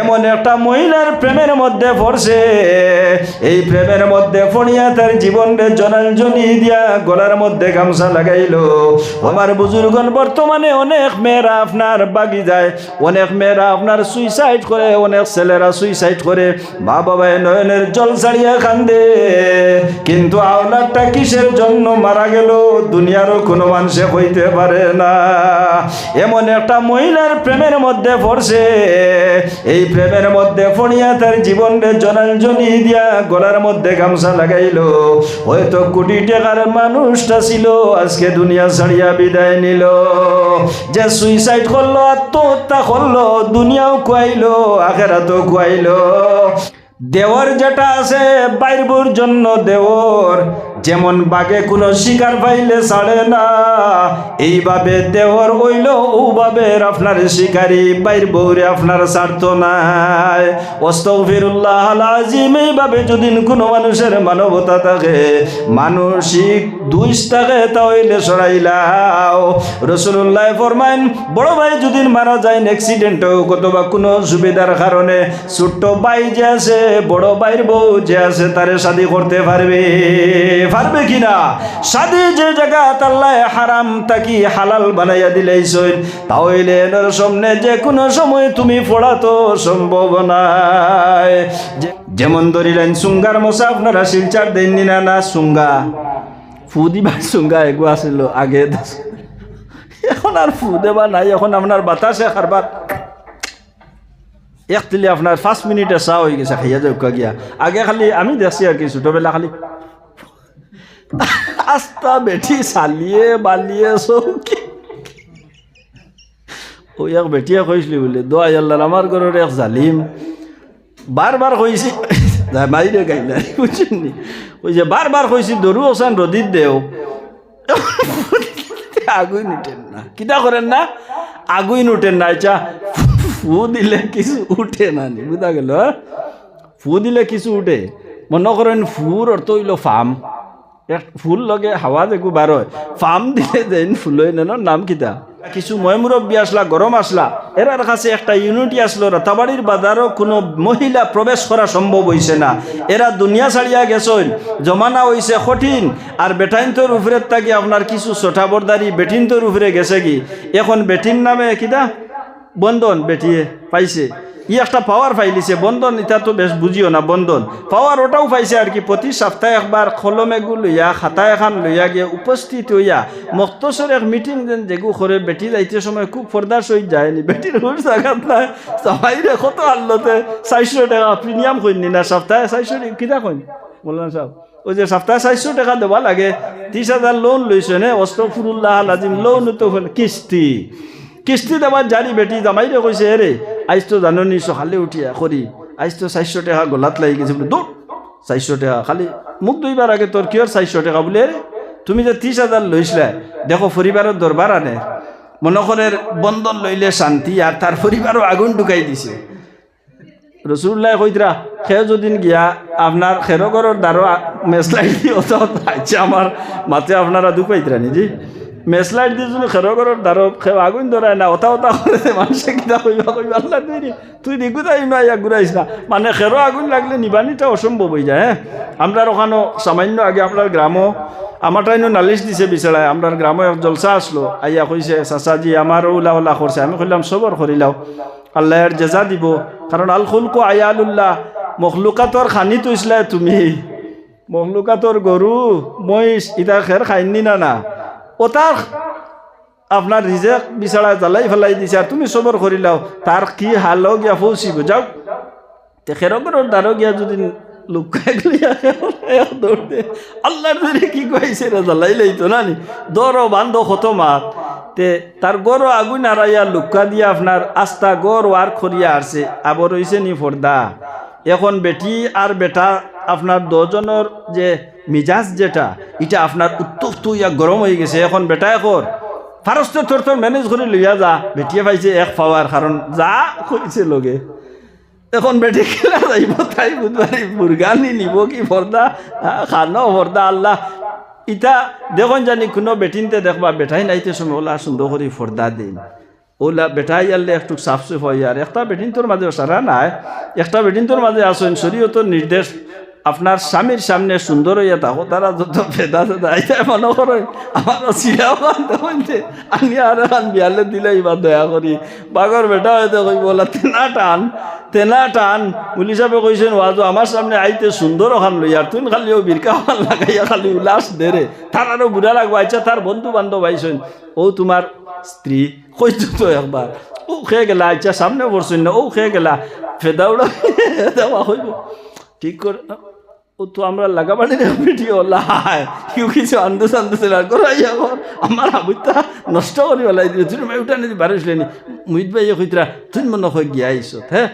এমন একটা মহিলার প্রেমের মধ্যে পড়ছে। এই প্রেমের মধ্যে পড়িয়া তার জীবনের জনাঞ্জলি দিয়া গলার মধ্যে গামছা লাগাইল। আমার বুজুর্গন বর্তমানে অনেক মেয়েরা আপনার বাগি যায়। অনেক মেয়েরা আপনার সুইসাইড করে, অনেক ছেলেরা সুইসাইড করে। মা বাবায় নয়নের জল ছাড়িয়া কান্দে। কিন্তু আওলাদটা কিসের জন্য মারা গেল, দুনিয়ারও কোনো মানুষে হইতে পারে না। এমন একটা মহিলার প্রেমের মধ্যে পড়ছে। এই প্রেমের মধ্যে পড়িয়া তার জীবনের জনাঞ্জলি দিয়া গলার মধ্যে গামছা লাগাইলো। হয়তো কোটি টাকার মানুষটা ছিল, আজকে দুনিয়া ছাড়িয়া বিদায় নিল। যে সুইসাইড করল, আত্মহত্যা করল, দুনিয়াও কুয়াইলো আখেরাতও কুয়াইলো দেওয়ার যেটা আছে, বাইরবুর জন্য দেওর। যেমন বাগে কোনো শিকার পাইলে ছাড়ে না। এইভাবে দেওয়ার হইল ওভাবে আপনার শিকারী বাইর বৌরে আপনার স্বার্থ নাই। অস্তফিরুল্লাহ আজিম এইভাবে যদি কোনো মানুষের মানবতা থাকে, মানসিক দুইশ থাকে তাহলে সরাইলাও রসুল্লাহ ফরমাইন, বড় ভাই যদি মারা যায় অ্যাক্সিডেন্ট হোক অথবা কোনো সুবিধার কারণে ছোট্ট ভাই যে আছে, বড় ভাইয়ের বউ যে আছে, তারে শাদি করতে পারবে। পারবে কিনা? শাদি যে জায়গা তাল্লায় হারাম তাকি হালাল বানাইয়া দিলেইছই তাহলে এনার সামনে যে কোনো সময় তুমি পড়া তো সম্ভব নাই। যে- যেমন ধরিলেন সুঙ্গার মশা, আপনারা শিলচার দেননি না না সুঙ্গা? ফু দিবার সুঙ্গা এগো আসিল আগে। এখন আর ফু দেবা নাই, এখন আপনার বাতাসে খারবার একতিলে আপনার পাঁচ মিনিটে চা হয়ে গেছে, খাইয়া যাও গিয়া। আগে খালি আমি দেখছি আর কি, ছোটবেলা খালি। আস্তা বেটি চালিয়ে বালিয়ে চৌকি। ও এক বেটিয়ে কৈছিলি বোলে দোয়াই আল্লাহ আমার ঘরের এক জালিম। বারবার কইছি মাইরে গাইলা বুঝছেন কইছে বারবার কইছি দরু ওসান রদিত দেও। আগুই নুটেন না। কিতা করেন না? আগুই নুটেন না আচ্ছা ফু দিলে কিছু উঠে না নি বুঝা গেল? ফু দিলে কিছু উঠে। মনে করেন ফুর অর্থ হইল ফার্ম এক ফুল লগে হাওয়া দেখো বার ফার্ম দিলে যেন ফুল নাম কিতা? কিছু ময়মুরব্বী আসলা গরম আসলা এরার কাছে একটা ইউনিটি আসলো রাতাবাড়ির বাজারও কোনো মহিলা প্রবেশ করা সম্ভব হইছে না। এরা দুনিয়া ছাড়িয়া গেছেন জমানা হইছে কঠিন আর বেটাইন তোর উপরে থাকি আপনার কিছু ছোটা বরদারি বেটিন তোর উপরে গেছে কি? এখন বেটিন নামে কিতা? বন্ধন বেটিয়ে, পাইছে। ই একটা পাওয়ার পাইলিছে বন্ধন এটা তো বেশ বুঝিও না বন্ধন। পাওয়ার ওটাও পাইছে আর কি প্রতি সপ্তাহে একবার কলম এগু লইয়া খাতা এখন লইয়া গিয়ে উপস্থিত হইয়া মক্তসর এক মিটিং যেন যেগু করে বেটি যাইতে সময় খুব ফর্দার সহিত যায়নি বেটির হুর জাগাত নাই। সবাই রে কত আল্লতে চারশো টাকা প্রিমিয়াম কইনি না সপ্তাহে চারশো কিতা কইন? মোল্লান সাহেব ওই যে সপ্তাহে চারশো টাকা দেওয়া লাগে ত্রিশ হাজার লোন লইছে নে? অস্তফুরুল্লাহ আজিম লোন তো কিস্তি। কিস্তি দেবার জারি বেটি জামাইরে কইছে এরে আইস তো জাননি সকালে উঠিয়া করি আইস তো চারশো টাকা গলাত লাগি গেছে বলে দৌড় চারশো টাকা, খালি মোক দুইবার আগে তোর কিয়র চারশো টাকা বলে তুমি যে ত্রিশ হাজার লইছিলা দেখো পরিবারের দরবার আনে। মনে করে বন্ধন লইলে শান্তি আর তার পরিবারও আগুন ঢুকাই দিছে। রসুল্লাহ কইতরা সে যদিন গিয়া আপনার খেরগরের দ্বারো মেসলাইট দিয়ে অত আচ্ছা আমার মাতে আপনারা দুঃখ পাইতরা নিজে। মেসলাইট দিয়ে যদি খেরগরের দ্বারো খেয়ে আগুন ধরায় না ওটা ওটা করে মানুষে কিনা কইবা আল্লাহ তুই তুই দিগু তাই না ইয়া ঘুরাইস না। মানে খেরো আগুন লাগলে নিবানিটা অসম্ভব হয়ে যায় হ্যাঁ? আমরা ওখানে সামান্য আগে আপনার গ্রামও, আমার টাইনও নালিশ দিছে বিচারায় আপনার গ্রামে জলসা আসলো। আইয়া কইছে চাচাজি আমারও উলা উলা করছে, আমি কইলাম, সবর করিলাও আল্লাহর জেজা দিব। কারণ আল খুলকো আয়ালুল্লাহ, মখলুকাতর খানি তুইসলাই তুমি। মখলুকাতর গরু, মহিষ ইটা খের খাইনি না না। ওটার আপনার রিজেক বিচারা জ্বালাই ফেলাই দিছে, আর তুমি সবর করিলাও তার কি হাল গিয়া পৌঁছিব যাও। তে খেরকরের দ্বারো গিয়া যদি কি না নি মাত তে তার গড় আগুন আড়াইয়া লুকা দিয়া আপনার আস্তা গড় আর খরিয়া আসছে আবার হইছে নি ফর্দা এখন বেটি আর বেটা আপনার দুজনের যে মিজাজ যেটা এটা আপনার উত্তপ্ত ইয়া গরম হয়ে গেছে। এখন বেটা এখন ফারস্ত তোর তোর ম্যানেজ করে লইয়া যা। বেটিয়ে পাইছে এক পাওয়ার কারণ যা কইছে লগে। এখন বেটি খেলা যাইব তাই বুধবারে মুরগানি নিব কি হ্যাঁ, খানো ফর্দা আল্লাহ। ইটা দেখুন জানি কোনো বেটিনতে দেখবা বেটাই নাইতে সময় ওলা সুন্দর করে ফর্দা দিন ওলা বেটাই আল্লে একটু সাফ সুফ হয় আর একটা বেটিন তোর মাঝে সারা নাই একটা বেটিন তোর মাঝে আসেন শরীয়তর নির্দেশ আপনার স্বামীর সামনে সুন্দর হইয়া থাকো, তারা যত ভেদা ভেদা এটা মনে করেন আমার আমি আর এখন বিয়ালে দিলে এবার দয়া করি। বাগর বেটা হয়তো কই বলা তেনা টান তেনা টান। বুলি সাহেবে কইছেন, ওয়াজো, আমার সামনে আইতে সুন্দর ওখান লই আর তুই খালি ও বিরকা ওখান লাগাইয়া খালি উল্লাস দেরে তার আরও বুড়া লাগবো আচ্ছা তার বন্ধু বান্ধব আইসেন ও তোমার স্ত্রী কইতো তো একবার? ও খেয়ে গেলা আচ্ছা সামনে পড়ছেন না, ও খেয়ে গেলা। ফেদাউড়া দেওয়া হইব। ঠিক করে ও তো আমরা লাগাবাড়ি ভিডিও, লাই, কেউ কিছু আন্দোস আন্দোস করাই এখন আমার আবুতা নষ্ট করি পেলাই দিও তুই মাই উঠা নিদি বারিসলেনি মুহিত ভাই কইতরা তুই মনে হয় গিয়া আইস হ্যাঁ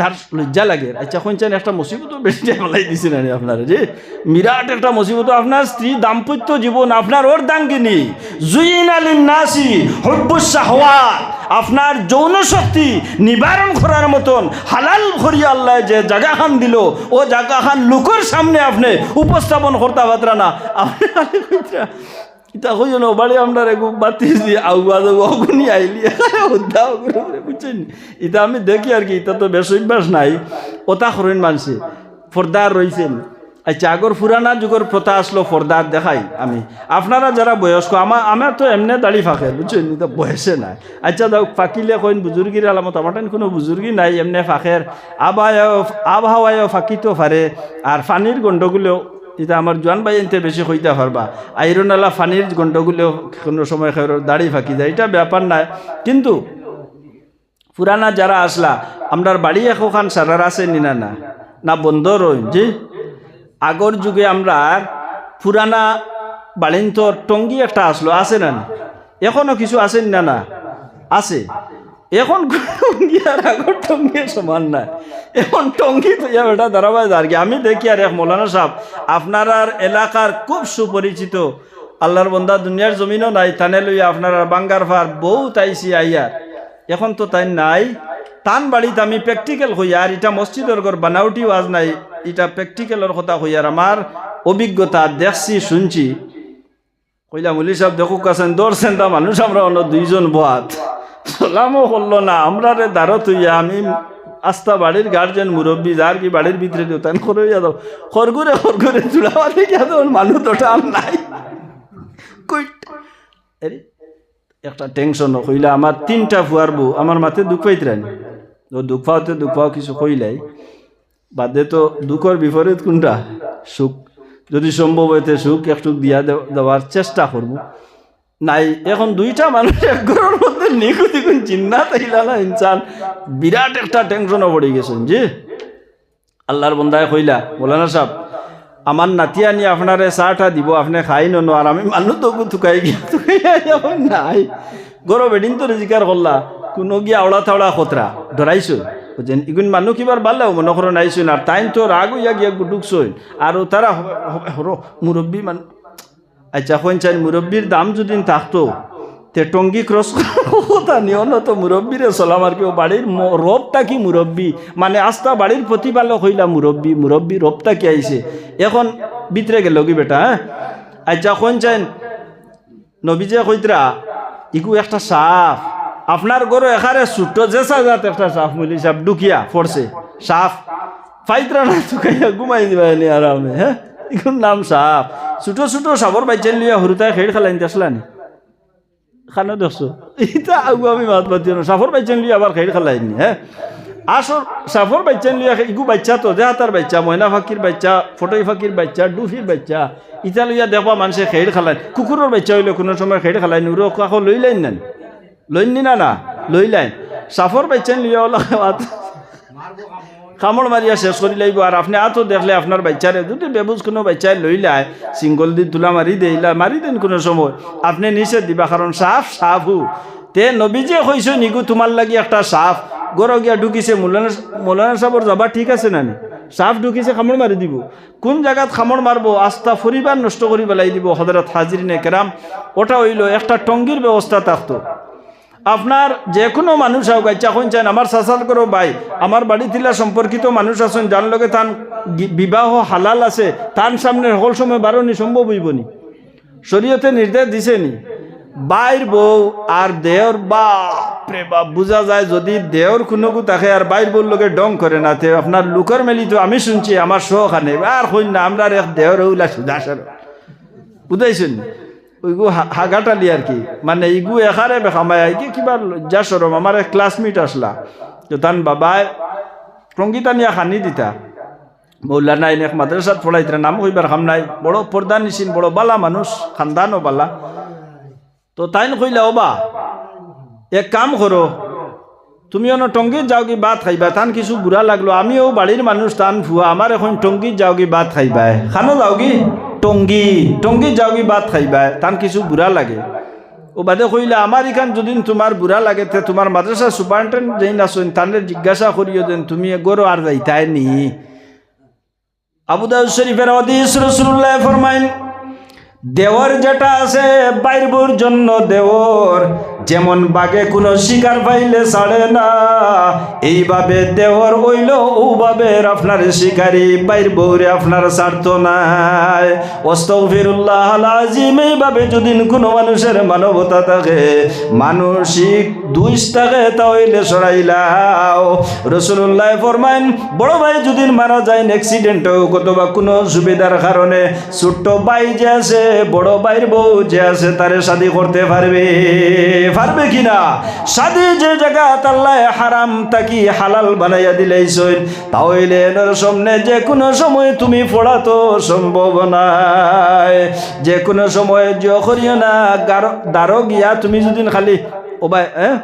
তার লজ্জা লাগে। আচ্ছা কোনচান একটা মুসিবত বেশি পেলাই দিছি না আপনারা, যে বিরাট একটা মুসিবত। আপনার স্ত্রী দাম্পত্য জীবন, আপনার ওর দাঙ্গিনী। জুইন আলিন নাসি হওয়া আপনার যৌন শক্তি নিবারণ করার মতন হালাল করিয়া আল্লাহ যে জায়গা খান দিল, ও জায়গা খান লোকের সামনে আপনি উপস্থাপন করতে পারতরা না। আপনি ইতা কই না, বাড়ি আমরা বাতি দি আউয়া দো অগুনি আইলি? উদ্দা বুঝছেন? ইতা আমি দেখি আর কি, ইতা তো বেশ অভ্যাস নাই। ওটা করেন মানছে, ফর্দার রইছেন। আচ্ছা আগর পুরানা যুগের প্রথা আসলো ফর্দার দেখাই আমি। আপনারা যারা বয়স্ক আমার আমার তো এমনি দাড়ি ফাঁকে, বুঝছেন? তো বয়সে নাই। আচ্ছা দাও ফাঁকিলে কইন, বুজুর্গির আলামত, আমার কোনো বুজুর্গি নাই, এমনি ফাঁকের। আবহাওয়া আবহাওয়ায় ফাঁকিতেও পারে আর পানির গণ্ডগুলো এটা আমার জোয়ান ভাই এনতে বেশি হইতে পারবা আইরনালা ফানির গণ্ডগুলো কোনো সময় দাড়ি ফাঁকি যায়, এটা ব্যাপার নাই। কিন্তু পুরানা যারা আসলা, আমরার বাড়ি এখন সারার আছে নিনা না না? বন্ধ রইন, জি? আগর যুগে আমরা পুরানা বাড়িন্তর টঙ্গি একটা আসলো, আছে না না? এখনও কিছু আছেন না না? আছে। এখন আর আগর টঙ্গি সমান নাই। এখন টঙ্গি তো ইয়া দাঁড়াবাই আর কি? আমি দেখি আর এক মৌলানা সাহেব, আপনার এলাকার খুব সুপরিচিত, আল্লাহর বন্দা দুনিয়ার জমিনও নাই তানে লইয়া আপনার বাঙ্গার ফার বউ তাইছি আইয়ার এখন তো তাই নাই। তান বাড়িতে আমি প্র্যাকটিক্যাল হই, আর এটা মসজিদের ঘর বানাউটি ওয়াজ নাই। এটা প্র্যাকটিক্যালের কথা হই, আর আমার অভিজ্ঞতা দেখছি, শুনছি। কইলা মুলি সাহেব, দেখুক আছেন দৌড়ছেন তা মানুষ আমরা অন্য দুইজন বাদ সালামও করল না, আমরা রে দাঁড়ত হইয়া আমি আস্তা বাড়ির গার্জেন মুরব্বী, যার কি বাড়ির ভিতরে দেওতান করে দাও খরগুরে খরগুরে চুড়াবাদি গিয়া তো মানুষ তো টান নাই। একটা টেনশন কইলা, আমার তিনটা ফুয়ার বউ, আমার মাথায় দুঃখ পাইতরানি তো দুঃখ পাওতে দুঃখ পাও কিছু কইলাই। বাদে তো দুঃখর বিপরীত কোনটা? সুখ। যদি সম্ভব হইতে সুখ, একটু দিয়া দেওয়ার চেষ্টা করব। নাই, এখন দুইটা মানুষ এক ঘরের মধ্যে নিখুঁত কোন চিন্তা তাইলা না ইনসান বিরাট একটা টেনশনও পড়ে গেছেন, জি। আল্লাহর বন্দায় কইলা বলানা সাহেব, আমার নাতিয়া নিয়ে আপনারে চাটা দিব, আপনি খাই ননো, আর আমি মানুষ তো থুকাই গিয়া নাই। গরো বেডিন তো রেজিকার করলা, কোনো গিয়া আওড়া থাওড়া খতরা, ধরাইছো? যেন ইগুন মানুহ কিবার বাল্লাও, মনে করো নাইছো আর টাইম তো রাগ ইয়া গিয়া গুটুকছই আর তারা মুরব্বী মান আচ্ছা কোন চাই মুরব্বীর দাম যদি থাকতো তে টঙ্গি ক্রস কথা নিও না তো মুরব্বীরে চলাম আর কি বাড়ির রবটা কি মুরব্বী? মানে আস্তা বাড়ির প্রতিপালক হইলা মুরব্বী মুরব্বী রবটা কি আইছে? এখন ভিতরে গেল কি বেটা হ্যাঁ? আচ্ছা কোন চাইন? নবীজে কইতরা ইকু একটা সাফ। আপনার গরু এখারে ছোট্ট যে সাজাত একটা সাফ মিলি সাপ ডুকিয়া পড়ছে সাফ। ফাইতরা না চুকাইয়া ঘুমাই দিবা আরামে হ্যাঁ? ইকুন নাম সাফ। ছোট ছোট সাপর বাইচেন লিয়া হরুতায় খেড় খেলাইন আসলানি। খানো দেখছ? এটা আগু আমি মাত পাতি না। সাফর বাইচান লিয়ে আবার খাই খালাইনি হ্যাঁ? আসর সাফর বাইচান লিয়ে ইগু বাচ্চা তো দেহা তার বাচ্চা ময়না ফাকির বাচ্চা ফটোই ফাকির বাচ্চা ডুফির বাচ্চা ইটা লইয়া দেখবা মানুষে খেড় খালাইন কুকুরের বাচ্চা হইলে কোনো সময় খেড় খালাইন উড়ো কাকো লই লাইন না লইনি না না লই লাইন। সাফর বাইচান লিয়া ওলা কামড় মারিয়া শেষ করি লাগব আর আপনি আতো দেখলে আপনার বাচ্চারে যদি বেবুজ কোনো বাচ্চায় লইলায় সিঙ্গল দি তুলা মারি দেইলা মারি দেন কোনো সময়। আপনি নিচে দিবা কারণ সাফ সাফ হু। তে নবীজে কইস নিগু তোমার লাগি একটা সাফ গর গিয়া ঢুকিছে, মৌলানা মৌলানা সাহেবর যাবা ঠিক আছে নানি সাফ ঢুকিছে খামড় মারি দিব। কোন জায়গাত খামড় মারবো আস্থা পরিবার নষ্ট করি পেলাই দিব। হজরত হাজিরিনে কেরাম ওটা হইল, একটা টঙ্গির ব্যবস্থা থাকতো। আপনার যে কোনো মানুষ হোক ইচ্ছা কোন চান, আমার সাসাল করো ভাই, আমার বাড়ি তিলা সম্পর্কিত মানুষ আছেন, যার লগে তান বিবাহ হালাল আছে তার সামনে সকল সময় বারণি সম্ভব হইব নি শরীয়তে নির্দেশ দিছে নি বাইর বউ আর দেওর বাপরে বাপ, বোঝা যায় যদি দেওর কোনো থাকে আর বাইর বউর লোকে ডং করে না, তে আপনার লুকর মেলি তো আমি শুনছি, আমার আনে, আর হইন না, আমরা এক দেওর ওগুলা সুদা সার। বুঝাইছেন? ওইগু হাগাটালি আর কি। মানে ইগু এখারে বেখামায় কি কিবা লজ্জা সরম আমার এক ক্লাসমেট আসলা। তো তান বাবায় টঙ্গিতা নিয়া খানি দিতা। মৌলানা এক মাদ্রাসাত পড়াইতে নাম কইবার খাম নাই। বড় পর্দা নিছিন বড় বালা মানুষ খানদানও বালা। তো তাইন কইলা ওবা এক কাম করো তুমি অন টঙ্গিত যাও কি ভাত খাইবা? তান কিছু বুড়া লাগল। আমিও বাড়ির মানুষ তান ভুয়া আমার এখন টঙ্গিত যাও কি ভাত খাইবাই খানো যাও কি? টঙ্গি। টঙ্গিত যাও কি ভাত খাইবাই তান কিছু বুড়া লাগে। ও বাদে কইলে আমার এখান যদি তোমার বুড়া লাগে তে তোমার মাদ্রাসা সুপারিনটেন্ট যেই নাচন তাহলে জিজ্ঞাসা করিও দেন তুমি এগোরো আর যাইতাই নি। আবু দাউদ শরীফের হদিস রাসূলুল্লাহ ফরমাইন দেওর যেটা আছে বাইরবুর জন্য দেওর যেমন বাগে কোনো শিকার পাইলে ছাড়ে না। এইভাবে দেওর হইল ওভাবে আপনার শিকারী বাইর বৌরে আপনার স্বার্থ নাই। অস্তফিরুল্লাহ আজিম এইভাবে যদি কোনো মানুষের মানবতা থাকে, মানসিক দুইশ থাকে, তাহলে সরাইলাও। রসুল্লাহ ফরমাইন, বড় ভাই যদি মারা যায় অ্যাক্সিডেন্ট হোক অথবা কোনো সুবিধার কারণে ছোট্ট ভাই যে আছে, বড় ভাইয়ের বউ যে আছে, তারে শাদি করতে পারবে। পারবে কিনা? শাদি যে জায়গা তাল্লাহ হারাম তাকি হালাল বানাইয়া দিলেইছই তাহলে এনার সামনে যে কোনো সময় তুমি পড়া সম্ভব নাই। যে কোনো সময় করিও না দারো গিয়া তুমি যদি খালি ও ভাই হ্যাঁ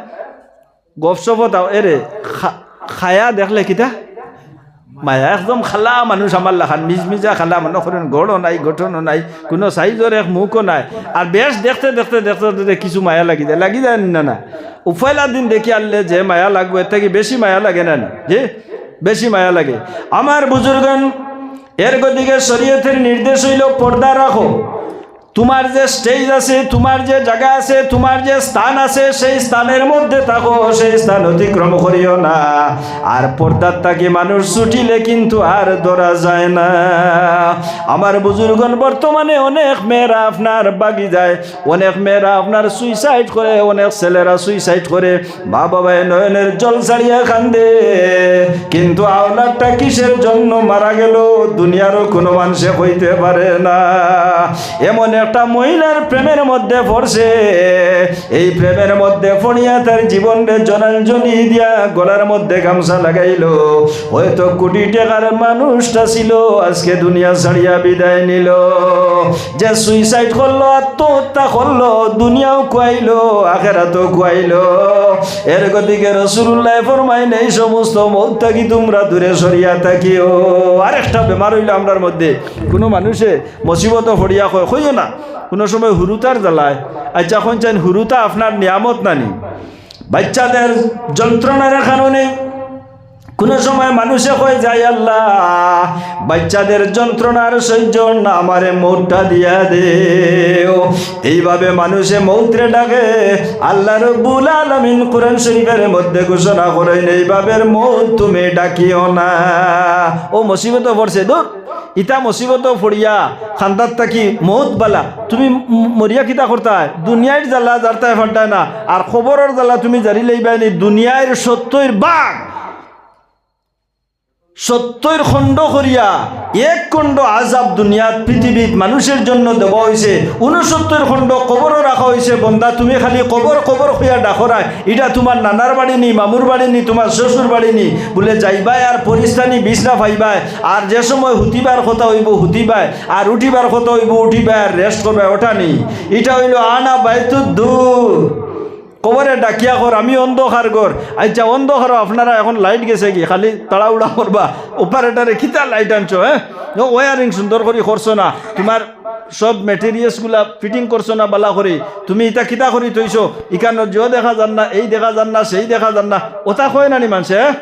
গপসপ তাও, এরে খায়া দেখলে কিতা? মায়া একদম খালা মানুষ আমার লাখান মিজমিজা খালা মানুষ গড়ও নাই গঠনও নাই কোনো সাইজর এক মুখও নাই। আর বেশ দেখতে দেখতে দেখতে দেখতে কিছু মায়া লাগি যায়। লাগি যায় না না। উফাইলা দিন দেখি আনলে যে মায়া লাগবে এর থেকে বেশি মায়া লাগে না, যে বেশি মায়া লাগে। আমার বুজুর্গন এর গদিকে শরীয়তের নির্দেশ হইল পর্দা রাখো। তোমার যে স্টেজ আছে, তোমার যে জায়গা আছে, তোমার যে স্থান আছে, সেই স্থানের মধ্যে থাকো, সেই স্থান অতিক্রম করিও না। আর পর্দার তাকে মানুষ ছুটিলে কিন্তু আর ধরা যায় না। আমার বুজুর্গন বর্তমানে অনেক মেয়েরা আপনার বাগি যায়, অনেক মেয়েরা আপনার সুইসাইড করে, অনেক ছেলেরা সুইসাইড করে মা বাবায় নয়নের জল ছাড়িয়া কান্দে। কিন্তু আওলাদটা কিসের জন্য মারা গেল, দুনিয়ারও কোনো মানুষে হইতে পারে না। এমন একটা মহিলার প্রেমের মধ্যে পড়ছে। এই প্রেমের মধ্যে পড়িয়া তার জীবনে জনাঞ্জলি দিয়া গলার মধ্যে গামছা লাগাইলো। হয়তো কোটি টাকার মানুষটা ছিল, আজকে দুনিয়া ছাড়িয়া বিদায় নিল। যে সুইসাইড করল, আত্মহত্যা করল, দুনিয়াও কুয়াইলো আখেরাতও কুয়াইলো এর গতিকে রসুল্লাহ ফরমাইন, এই সমস্ত মত থাকি তোমরা দূরে সরিয়া থাকিও। আরেকটা বেমার হইল আমরার মধ্যে। কোনো মানুষে মসিবত ফড়িয়া কয় না। কোনো সময় হুরুতার জ্বালায়। আচ্ছা এখন চান হুরুতা আপনার নিয়ামত নানি বাচ্চাদের যন্ত্রণার কারণে কোন সময় মানুষে কয় যায় আল্লাহ, বাচ্চাদের যন্ত্রণার সহ্য না, আমারে মৌটা দিয়া দেও। এইভাবে মানুষে মৌত্রে ডাকে। আল্লাহ রব্বুল আলামিন কোরআন শরীফের মধ্যে ঘোষণা করেন এইভাবে মৌত তুমি ডাকিও না। ও মুসিবত পড়ছে, দূর। ইটা মুসিবত ফড়িয়া খান্দার থাকি মৌত বালা। তুমি মরিয়া কিতা করতায় দুনিয়ার জ্বালা জারতায় ফান্টায় না। আর খবরের জ্বালা তুমি জারি লইবাইনি দুনিয়ার সত্যের বাঘ। সত্যের খণ্ড করিয়া এক খণ্ড আজাব দুনিয়াত পৃথিবীত মানুষের জন্য দেওয়া হয়েছে উনসত্তর খণ্ড কবরও রাখা হয়েছে বন্দা, তুমি খালি কবর কবর হইয়া ডাকরায় এটা তোমার নানার বাড়ি নি মামুর বাড়ি নি তোমার শ্বশুর বাড়ি নি বলে যাইবাই আর পরিস্থানি বিছনা পাইবাই আর যে সময় হুতিবার কথা হইব হুতিবাই আর উঠিবার কথা হইব, উঠিবাই আর রেস্ট করবে ওঠা নি। এটা হইল আনা বাইতুর দূর কবরে ডাকিয়া কর আমি অন্ধকার কর আচ্ছা অন্ধকার, আপনারা এখন লাইট গেছে কি? খালি তাড়া উড়া করবা। অপারেটারে কিতা লাইট আনছো হ্যাঁ? ওয়ারিং সুন্দর করে করছ না। তোমার সব মেটেরিয়ালসগুলা ফিটিং করছ না বালা করে তুমি ইটা কিতা করি থইছো ইখানো জিও দেখা যান না, এই দেখা যান না, সেই দেখা যান না। ওটা কয় নানি মানুষে হ্যাঁ?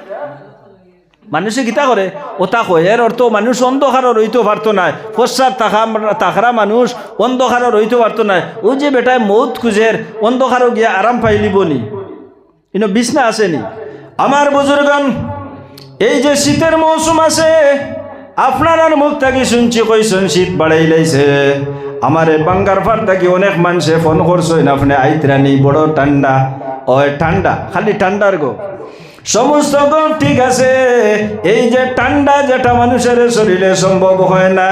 মানুষে গীতা করে ওটা কয়, এর অর্থ মানুষ অন্ধকারও রইতে পারতো না। ফসার তাকা তাকরা মানুষ অন্ধকারও রইতে পারতো না। ওই যে বেটায় মৌত খুঁজের, অন্ধকারও গিয়া আরাম পাইলিব নি ইনো বিছনা আসেনি। আমার বুজুর্গন এই যে শীতের মৌসুম আছে, আপনার আর মুখ থাকি শুনছি কইসন শীত বাড়াই লাইছে। আমার বাঙ্গার ফার থাকি অনেক মানুষে ফোন করছেন, আপনি আইতরানি, বড় ঠান্ডা। ও ঠান্ডা, খালি ঠান্ডার গো। সমস্ত গণ ঠিক আছে। এই যে ঠান্ডা যেটা মানুষের শরীরে সম্ভব হয় না,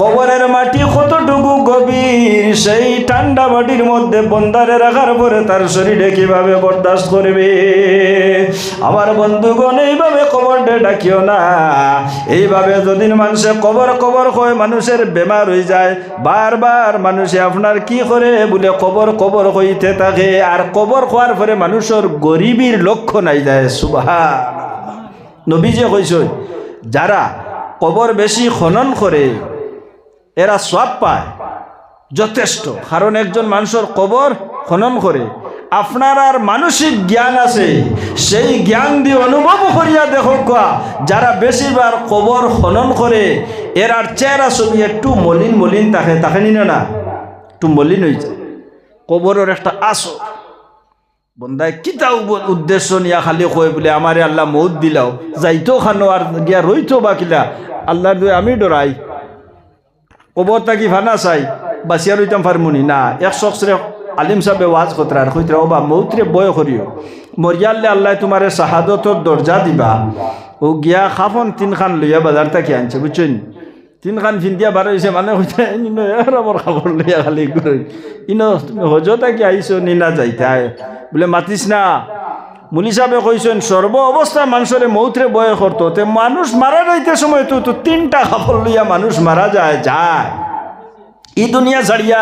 কবরের মাটি কতটুকু গভীর, সেই ঠান্ডা মাটির মধ্যে বন্দারে রাখার পরে তার শরীরে কীভাবে বরদাস্ত করবে? আমার বন্ধুগণ, এইভাবে ডাকিও না। এইভাবে যদি মানুষে কবর কবর হয় মানুষের বেমার হয়ে যায়, বারবার মানুষে আপনার কি করে বলে কবর কবর হইতে থাকে? আর কবর খোয়ার পরে মানুষের গরিবীর লক্ষ্য নাই যায়। সুবাহ নবী যে কইস যারা কবর বেশি খনন করে, এরা সব পায়। যথেষ্ট। কারণ একজন মানুষের কবর খনন করে আপনার আর মানসিক জ্ঞান আছে। সেই জ্ঞান দিয়ে অনুভব করিয়া দেখো কোয়া, যারা বেশিবার কবর খনন করে, এর আর চেহারা ছবি একটু মলিন মলিন থাকে, তাকে নিনে না? একটু মলিন হয়ে যায়। কবরের একটা আসো বন্দায় কিতা উদ্দেশ্য নিয়া খালি কয় বলে, আমারে আল্লাহ মৌত দিলাও। যাইতো খানো আর গিয়া রইতো বা কিলা আল্লাহর আমি ডরাই। কবর তাকি ভানা চাই? বাঁচিয়া রইতাম ফারমুনি না এক শখসরে আলিম সাহেবে ওয়াজ কতরার কইতরা ও বা মৌতরে বয় করিও মরিয়ালে আল্লাহ তোমারে শাহাদতর দরজা দিবা ও গিয়া খাফন তিন খান লইয়া বাজার তাকি আনছে বুঝছেন তিন খান ফিন্দিয়া বার হয়েছে মানে এরমর খাবার লইয়া খালি ঘুরে ইনো হজ তাকি আইছো নিনা যাইতে বলে মাতিস না মুলি সাহেবে কইছেন সর্ব অবস্থা মানুষের মৌত্রে বয় করতো তে মানুষ মারা যাইতে সময় তো তিনটা খাবার লইয়া মানুষ মারা যায় যায় ই দুনিয়া ছাড়িয়া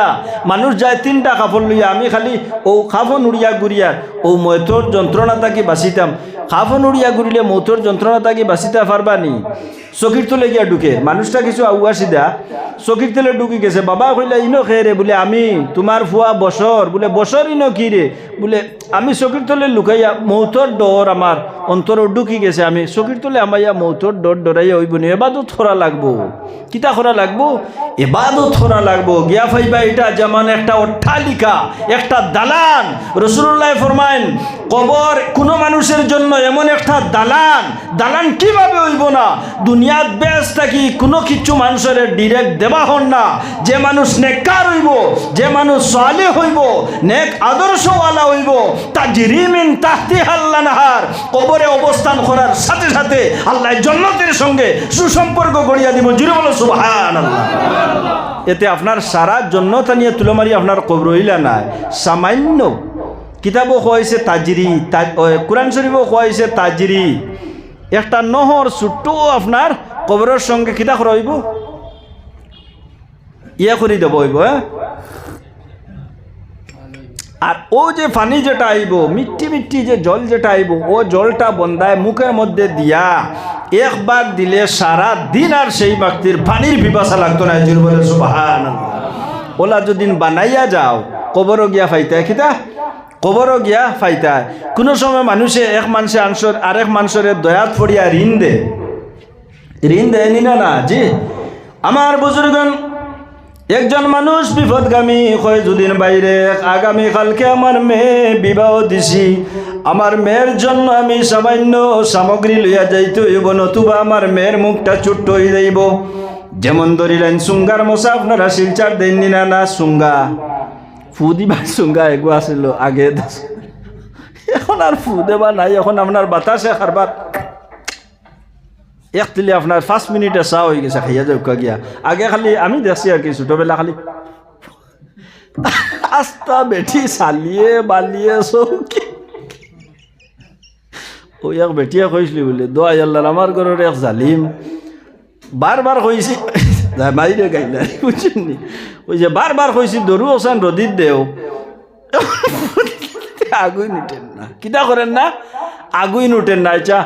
মানুষ যায় তিনটা কাপড় লইয়া আমি খালি ও খাফন উড়িয়া গুড়িয়া ও মৈতর যন্ত্রণা তাকে বাঁচিতাম খাফন উড়িয়া গুড়িলে মৌতর যন্ত্রণা তাকে বাঁচিতে পারবা নি? চকির তলে গিয়া ঢুকে। মানুষটা কিছু আউয়া সিধা চকির তলে ঢুকি গেছে, বাবা কইলে, ইনো খেয়ে রে বলে, আমি তোমার ফুয়া বছর বলে বছর ইনো কি রে বলে, আমি চকির তলে লুকাইয়া মৌতর ডর আমার অন্তর ঢুকি গেছে আমি। চকির তলে আমাইয়া মৌতর ডর ডরাইয়া হইব নি। এবাদত করা লাগবো। কিতা করা লাগবো? এবাদত করা লাগবো। গিয়া ফাইবা এটা যেমন একটা অট্টালিকা, একটা দালান। রসুল্লাহ ফরমাইন কবর কোনো মানুষের জন্য এমন একটা দালান। দালান কীভাবে হইব না? দুনিয়াত বেশ থাকি কোনো কিছু মানুষের ডিরেক্ট দেওয়া হন না। যে মানুষ নেককার হইব, যে মানুষ সালে হইব, নেক আদর্শওয়ালা হইব তা জিরিমিন তাহতি হাল্লা নাহার কবরে অবস্থান করার সাথে সাথে আল্লাহ জন্নতের সঙ্গে সুসম্পর্ক গড়িয়া দিব। জিরো বলো আল্লাহ এতে আপনার সারা জন্মতা নিয়ে তুলমারি আপনার কবর হইলা নাই। সামান্য কিতাবও খোয়াইছে তাজরি কোরআন শরীফও খোয়াইছে তাজরি। একটা নহর ছোট্ট আপনার কবরের সঙ্গে কিতা করা হইব? ইয়া করে দেব হইব হ্যাঁ? আর ও যে পানি যেটা আইব মিট্টি মিট্টি যে জল যেটা আইব, ও জলটা বন্দায় মুখের মধ্যে দিয়া একবার দিলে সারা দিন আর সেই ব্যক্তির পানির পিপাসা লাগতো না। জোর বলে ওলা যদি বানাইয়া যাও, কবরও গিয়া ফাইতায় খিতা কবরও গিয়া ফাইতায়। কোনো সময় মানুষে এক মানুষে আনসর, আরেক মানুষের দয়াত ফড়িয়া ঋণ দে। ঋণ দেয়নি না না? জি। আমার বুজুর্গন একজন মানুষ বিপদগামী কয়েকদিন বাইরে, আগামী কালকে আমার মেয়ে বিবাহ দিছি। আমার মেয়ের জন্য আমি সামান্য সামগ্রী লইয়া যাইতে হইব, নতুবা আমার মেয়ের মুখটা ছোট্ট হয়ে যাইব। যেমন ধরিলেন সুঙ্গার মশা, আপনারা শিলচার দেননি না না, সুঙ্গা। ফু দিবার সুঙ্গা এগো আছিল, আগে এখন আর ফু দেবা নাই, এখন আপনার বাতাসে খারবার এক তিলে আপনার পাঁচ মিনিটে চা হয়ে গেছে খাইয়া যাও গিয়া আগে খালি আমি দেখছি আর কি ছোটবেলা খালি আস্তা বেটি চালিয়ে বালিয়ে চৌকি ও এক বেটিয়ে কৈছিলি বোলে দোয়াই আল্লাহ আমার ঘরের এক জালিম বারবার কইছি মাইরে গাইলা বুঝছেন ওই যে বারবার কইছি দরু ওসান রদিত দেও আগুই নুটেন না কিতা করেন না আগুই নুটেন না আচ্ছা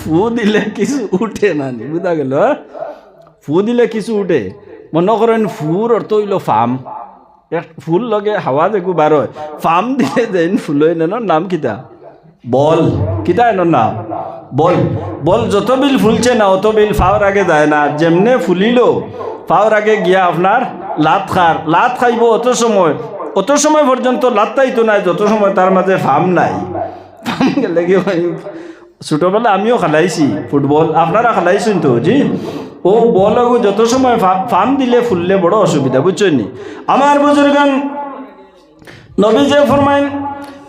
ফু দিলে কিছু উঠে না নি বুঝা গেল? ফু দিলে কিছু উঠে। মনে করেন ফুর অর্থ হইল ফার্ম এক ফুল লগে হাওয়া দেখো বার হয়। ফার্ম দিলে যেন ফুল হয় নাম কিতা? বল। কিতা এর নাম? বল। বল যত বিল ফুলছে না অত বিল ফাওয়ার আগে যায় না। যেমনে ফুলিল ফাওয়ার আগে গিয়া আপনার লাত খার লাত খাইব অত সময় অত সময় পর্যন্ত লাত তাইতো নাই, যত সময় তার মাঝে ফার্ম নাই। ফার্ম গেলে কি ছোটবেলা আমিও খেলাইছি, ফুটবল। আপনারা খেলাইছেন তো, জি? ও বল যত সময় ফার্ম দিলে ফুললে বড় অসুবিধা, বুঝছেন আমার বুজুর্গান, নবী যে ফরমাইন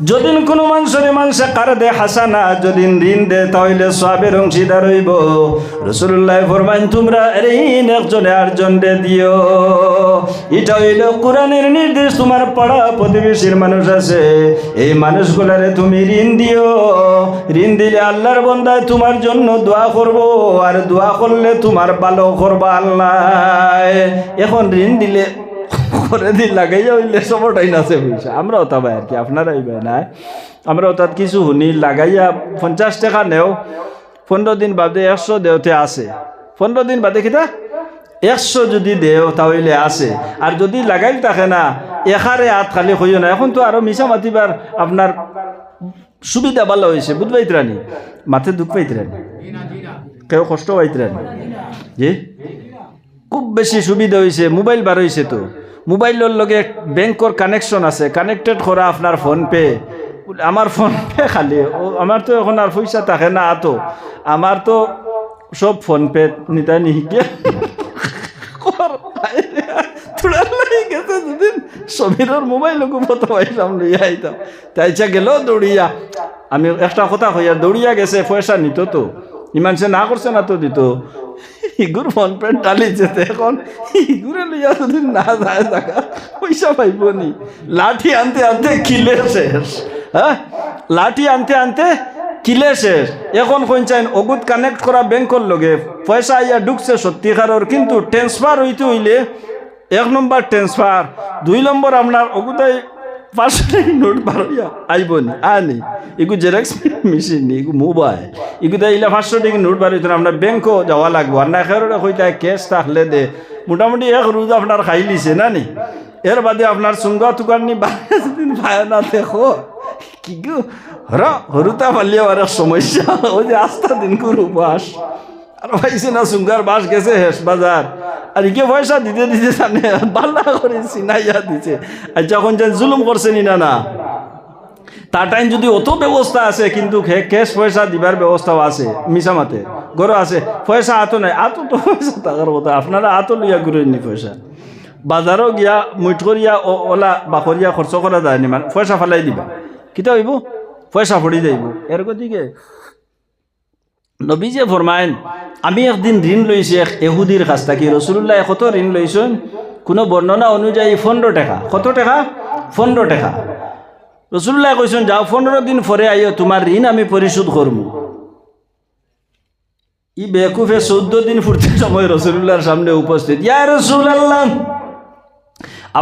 যদিন কোনো মানুষের মানুষে কারে দে হাসানা, যদিন ঋণ দে, তাহলে সবের অংশীদার হইব। রসুল্লাহ ফরমাইন, তোমরা ঋণ একজনে আটজন দে দিও। এটা হইল কোরআনের নির্দেশ, তোমার পাড়া প্রতিবেশীর মানুষ আছে, এই মানুষগুলারে তুমি ঋণ দিও। ঋণ দিলে আল্লাহর বন্দায় তোমার জন্য দোয়া করব, আর দোয়া করলে তোমার ভালো করবা আল্লাহ। এখন ঋণ দিলে করে দিন লাগাইয়া হইলে সবটাই নাচে পয়সা আমরাও তা ভাই আর কি, আপনারাই ভাই না আমরাও তাত কিছু শুনি, লাগাইয়া পঞ্চাশ টাকা নেও, পনেরো দিন বাদে একশো দেওতে আছে পনেরো দিন বাদে কিতা? একশো যদি দেও তাহলে আছে আর যদি লাগাইল থাকে না, এখারে হাত খালি হইও না। এখন তো আরও মিশা মাতিবার আপনার সুবিধা ভালো হয়েছে বুঝ পাইতরানি মাথে দুঃখ পাইতরানি কেউ কষ্ট পাইতরানি জি? খুব বেশি সুবিধা হয়েছে মোবাইল বার হয়েছে তো। মোবাইলের লগে ব্যাংকর কানেকশন আছে কানেক্টেড করা আপনার ফোনপে আমার ফোনপে খালি, ও আমার তো এখন আর পয়সা থাকে না তো আমার তো সব ফোন পে নিতা নিহিকে আমি একটা কথা কইয়া দৌড়িয়া গেছে পয়সা নিত তো ইমান সে না করছে না তো দিত। ইগুর ফোন পে ডালিছে তো এখন। ইগুরে লইয়া যদি না যায় টাকা পয়সা পাইব নি। লাঠি আনতে আনতে কিলে শেষ। হ্যাঁ? লাঠি আনতে আনতে কিলে শেষ। এখন কইছেন অগুত কানেক্ট করা ব্যাংকর লগে পয়সা আইয়া ঢুকছে সত্যিকারর কিন্তু ট্রান্সফার হইতে হইলে এক নম্বর ট্রান্সফার দুই নম্বর আপনার অগুতাই পাঁচশো নোট বারোয়া আইব নি আনি এগু জেরক্স মেশিন এগু মোবাইল এগুতা ইলা পাঁচশো টাকা নোট বারোইতে আমরা ব্যাংকও যাওয়া লাগবো আর না খেয়ে কইতা ক্যাশ থাকলে দে মোটামুটি এক রোজ আপনার খাই লিছে না নি এর বাদে আপনার সুঙ্গা তুকার নি দিন পায় না দেখো কি গো হর হরুতা পালিয়া আর সমস্যা ওই যে আস্তা দিন করু বাস আর পাইছে না সুঙ্গার বাস গেছে হেস বাজার আর ইকে পয়সা দিতে দিতে জানে বাল্লা করে চিনাইয়া দিছে। আর যখন যে জুলুম করছে নি না তার টাইম যদি অত ব্যবস্থা আছে, কিন্তু ক্যাশ পয়সা দিবার ব্যবস্থাও আছে মিশামাতে গরো আছে, পয়সা আতো নাই। আতো তো পয়সা থাকার কথা। আপনারা আতো লইয়া ঘুরে নি পয়সা। বাজারও গিয়া মুঠ করিয়া ওলা বাকরিয়া খরচ করা যায় নি মানে পয়সা ফালাই দিবা। কিতা হইব? পয়সা ফড়ি যাইব। এর গতিকে নবীজে ফরমাইন আমি একদিন ঋণ লইছি এক এহুদির কাছ থাকি রসুল্লাহ কত ঋণ লইছেন? কোনো বর্ণনা অনুযায়ী পনেরো টাকা। কত টাকা? পনেরো টাকা। রসুল্লাহ কইছেন, যাও পনেরো দিন পরে আইও, তোমার ঋণ আমি পরিশোধ করব। ই বেকুফে চৌদ্দ দিন ফুরতে সময় রসুল্লাহর সামনে উপস্থিত। ইয়া রসুল আল্লাহ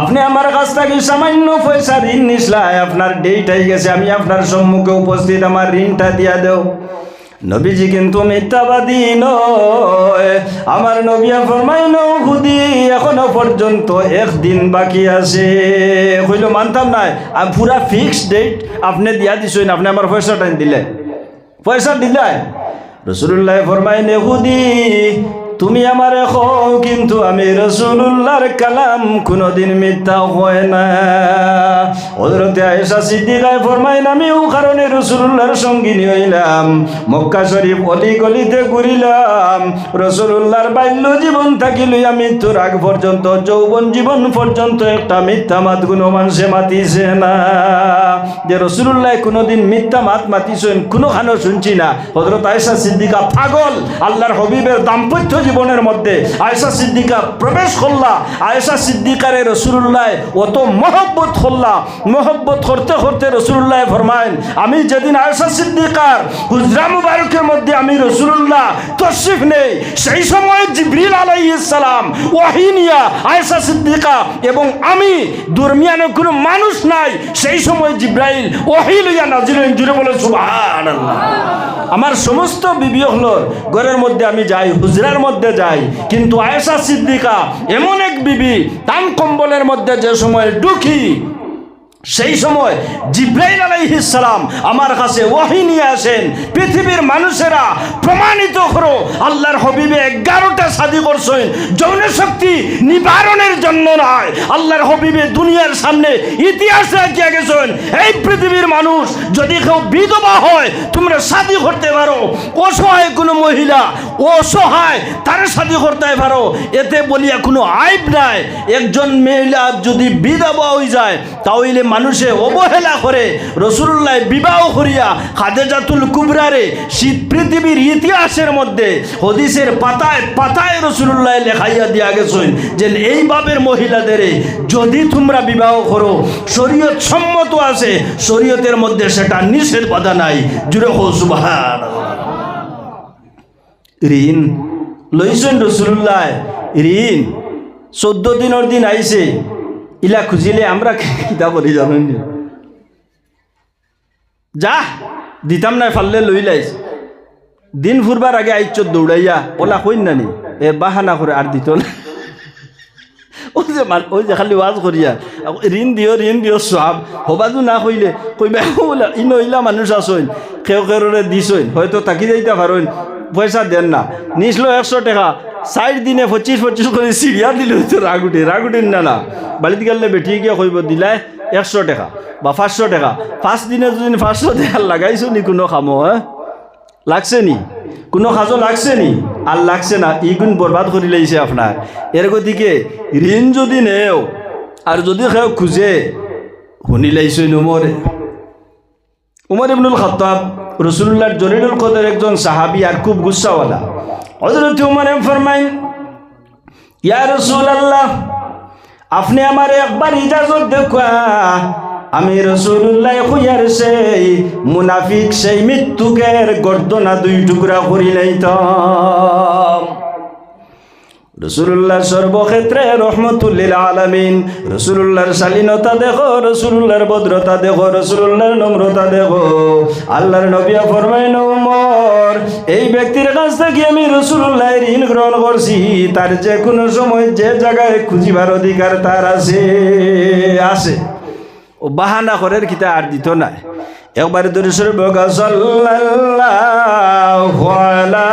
আপনি আমার কাছ থেকে সামান্য পয়সা ঋণ নিসলাই আপনার ডেট হয়ে গেছে, আমি আপনার সম্মুখে উপস্থিত, আমার ঋণটা দিয়া দেও। নবীজি কিন্তু মিথ্যাবাদী নয়। আমার নবিয়া ফরমাইন খুদি এখনও পর্যন্ত একদিন বাকি আছে। হইল মানতাম নাই আমি পুরা ফিক্সড ডেট আপনি দিয়া দিছেন, আপনি আমার পয়সা টাইম দিলে পয়সা দিলাই রসুল্লাহ ফরমাই হুদি তুমি আমার এখন কিন্তু আমি রসুল্লাহর কালাম কোনোদিন মিথ্যা হয় না। হজরতে আয়েশা সিদ্দিকায় ফরমাইন, আমিও কারণে রসুল্লাহর সঙ্গিনী হইলাম মক্কা শরীফ অলি গলিতে ঘুরিলাম। রসুল্লাহর বাল্য জীবন থাকিল আমি তোর আগ পর্যন্ত, যৌবন জীবন পর্যন্ত একটা মিথ্যা মাত কোনো মানুষে মাতিছে না। যে রসুল্লাহ কোনোদিন মিথ্যা মাত মাতিছেন কোনো খানো শুনছি না। হজরত আয়েশা সিদ্দিকা পাগল, আল্লাহর হবিবের দাম্পত্য জীবনের মধ্যে আয়েশা সিদ্দিকা প্রবেশ করলা। আয়েশা সিদ্দিকারে রসুল্লাহ অত মহব্বত করলা। মহব্বত করতে করতে রসুল্লাহ ফরমাইন আমি যেদিন আয়েশা সিদ্দিকার হুজরা মুবারকের মধ্যে আমি রসুল্লাহ তশরিফ নেই, সেই সময় জিবরিল আলাইসালাম ওয়াহিনিয়া আয়েশা সিদ্দিকা এবং আমি দুর্মিয়ানে কোনো মানুষ নাই, সেই সময় জিব্রাইল ওহি লইয়া নাজির হইন জুড়ে বলে সুবহানাল্লাহ। আমার সমস্ত বিবি হলোর ঘরের মধ্যে আমি যাই, হুজরার মধ্যে যাই কিন্তু আয়েশা সিদ্দিকা এমন এক বিবি তান কম্বলের মধ্যে যে সময় ঢুকি, সেই সময় জিব্রাইল আলাইহিস সালাম আমার কাছে ওয়াহি নিয়ে আসেন। পৃথিবীর মানুষেরা প্রমাণিত করো আল্লাহর হবিবে এগারোটা শাদি করছেন। যৌন শক্তি নিবারণের জন্য নয়। আল্লাহর হবিবে দুনিয়ার সামনে ইতিহাস রাখিয়া গেছেন। এই পৃথিবীর মানুষ যদি কেউ বিধবা হয়, তোমরা শাদি করতে পারো। অসহায় কোনো মহিলা অসহায়, তার সাথে করতে পারো। এতে বলিয়া কোনো আইব নাই। একজন মহিলা যদি বিধবা হয়ে যায়, তাহলে মানুষে অবহেলা করে। রসুল্লাহ বিবাহ করিয়া খাদেজাতুল কুবরারে শীত পৃথিবীর ইতিহাসের মধ্যে হদিসের পাতায় পাতায় রসুল্লাহ লেখাইয়া দিয়া গেছেন যে এইভাবে মহিলাদের যদি তোমরা বিবাহ করো, শরীয়ত সম্মত আছে, শরীয়তের মধ্যে সেটা নিষেধ বাধা নাই। জুড়ে হো সুবাহান ঋণ লইছেন রসুল্লাহ ঋণ। চোদ্দ দিনের দিন আইছে। ইলা খুঁজিলে আমরা কিতা বলি জানেন যা, দিতাম নাই, ফাললে লই লাইছ দিন ফুরবার আগে আইচ দৌড়াইয়া ওলা কইন নানি? এ, বাহানা করে আর দিত না। ওই যে ওই যে খালি ওয়াজ করিয়া, ঋণ দিও ঋণ দিও সব হবাজু না কইলে? কইবা, ওলা ই নইলা মানুষ আসইন কেউ কেউরে দিছইন, হয়তো তাকি যাইতে পারইন পয়সা দেন না। নিসলো একশো টাকা চার দিনে পঁচিশ পঁচিশ করে সিরিয়া দিলে তো রাগুটি রাগুটির না না বাড়িতে গেলে বেটি গিয়ে কইব দিলাই? একশো টাকা, বা পাঁচশো টাকা। পাঁচ দিনে যদি পাঁচশো টাকা লাগাইছো নি কোনো কামো হ্যাঁ লাগছে নি? কোনো কাজও লাগছে নি? আর লাগছে না ই ইগুণ বরবাদ করে লাইছে আপনার এর গতিকে, ঋণ যদি নেও আর যদি কেউ খুঁজে, শুনি লাইছে নমরে উমর ইবনুল খত্তাব রসুল্লাহর জরিনুল কদর একজন সাহাবি আর খুব গুসাওয়ালা হজরত উমর এম ফরমাইন, ইয়া রসুল আল্লাহ আপনি আমার একবার ইজাজত দেখা আমি রসুল্লাহ খুঁয়ার সেই মুনাফিক, সেই মৃত্যুকের গর্দনা দুই টুকরা করি নাই তো রসুল্লাহ সর্বক্ষেত্রে রহমতুল্লিল আলমিন রসুল্লাহর শালীনতা দেখো রসুল্লাহর ভদ্রতা দেখো রসুল্লাহর নম্রতা দেখো। আল্লাহর নবিয়া ফরমাই নমর এই ব্যক্তির কাছ থেকে আমি রসুল্লাহ ঋণ গ্রহণ করছি। তার যে কোনো সময় যে জায়গায় খুঁজিবার অধিকার তার আছে আছে। ও বাহানা করের কিতা আর দিত নাই। একবারে ধরে সরে বগা সাল্লাল্লাহু আলা